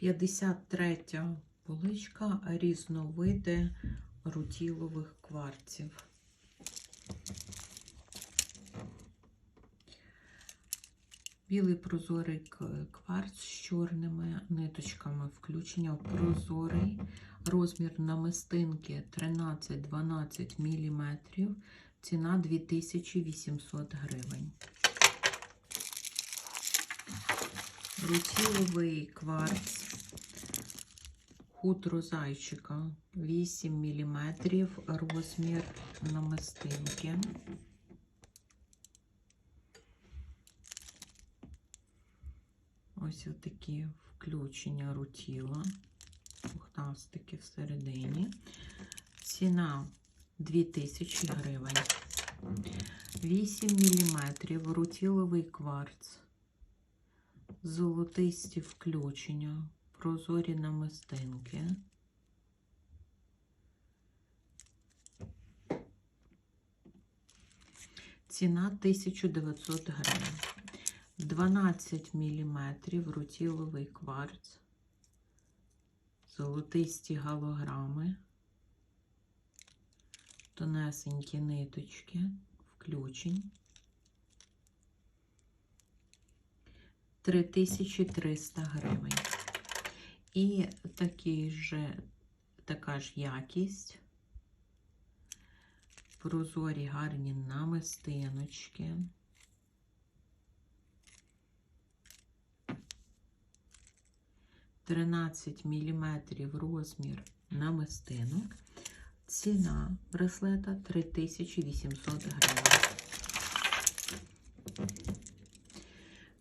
53 поличка різновиди рутілових кварців. Білий прозорий кварц з чорними ниточками включення прозорий. Розмір намистинки 13-12 мм. Ціна 2800 гривень. Рутіловий кварц. Хутро зайчика 8 мм. Розмір намистинки. Ось такі включення рутіла. Пухнастики всередині. Ціна 2000 гривень. 8 мм рутіловий кварц. Золотисті включення. Прозорі намистинки. Ціна 1900 гривень. 12 мм рутіловий кварц, золотисті галограми, тонесенькі ниточки, включень. 3300 гривень. І такий же, така ж якість. Прозорі гарні намистиночки. Тринадцять міліметрів розмір намистинок. Ціна браслета 3800 гривень.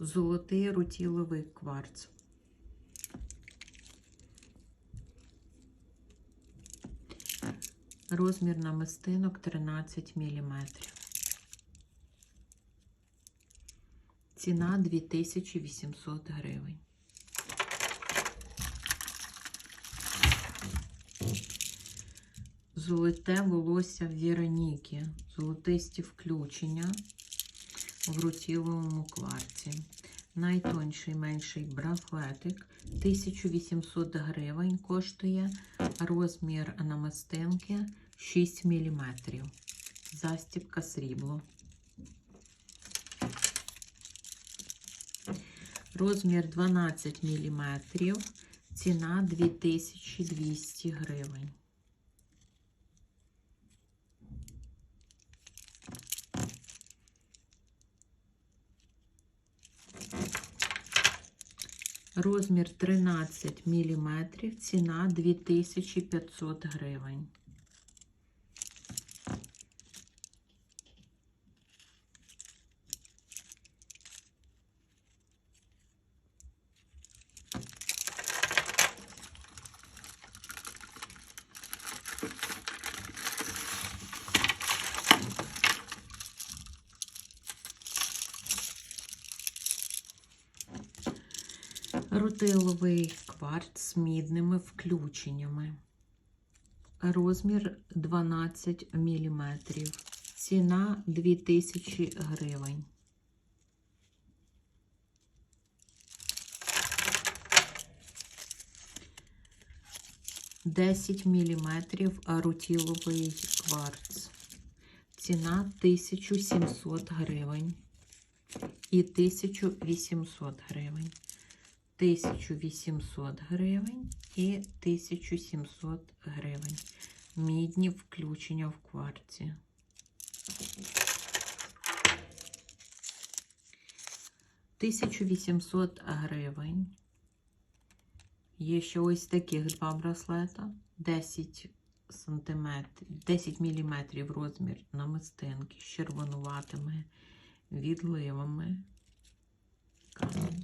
Золотий рутіловий кварц. Розмір намистинок 13 мм. Ціна 2800 гривень. Золоте волосся Віроніки. Золотисті включення в рутіловому кварці. Найтонший менший браслетик 1800 гривень коштує розмір намистинки 6 мм. Застібка срібло. Розмір 12 мм. Ціна 2200 гривень. Розмір 13 мм, ціна 2500 гривень. Рутиловий кварц з мідними включеннями. Розмір 12 мм. Ціна 2000 гривень. Десять міліметрів рутіловий кварц. Ціна 1700 гривень і 1800 гривень. 1800 гривень і 1700 гривень. Мідні включення в кварці. Тисячу вісімсот гривень. Є ще ось таких два браслета. 10 сантиметрів, 10 міліметрів розмір намистинки з червонуватими відливами. Камінь.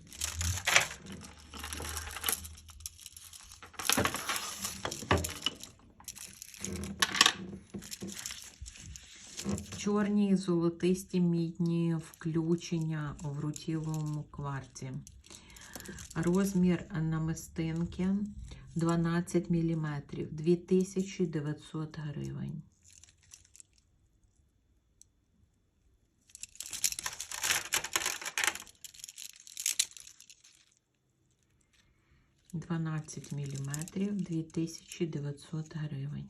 Чорні золотисті мідні включення в рутіловому кварці. Розмір намистинки 12 мм, 2900 гривень. 12 мм 2900 гривень.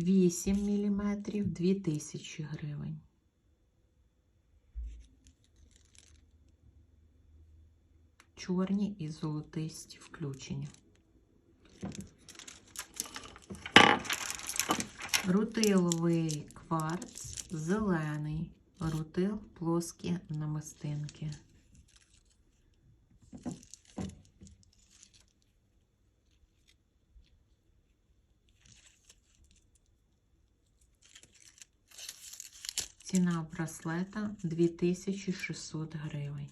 8 мм 2000 гривень. Чорні і золотисті включення. Рутиловий кварц, зелений, рутил плоскі намистинки. Ціна браслета 2600 гривень.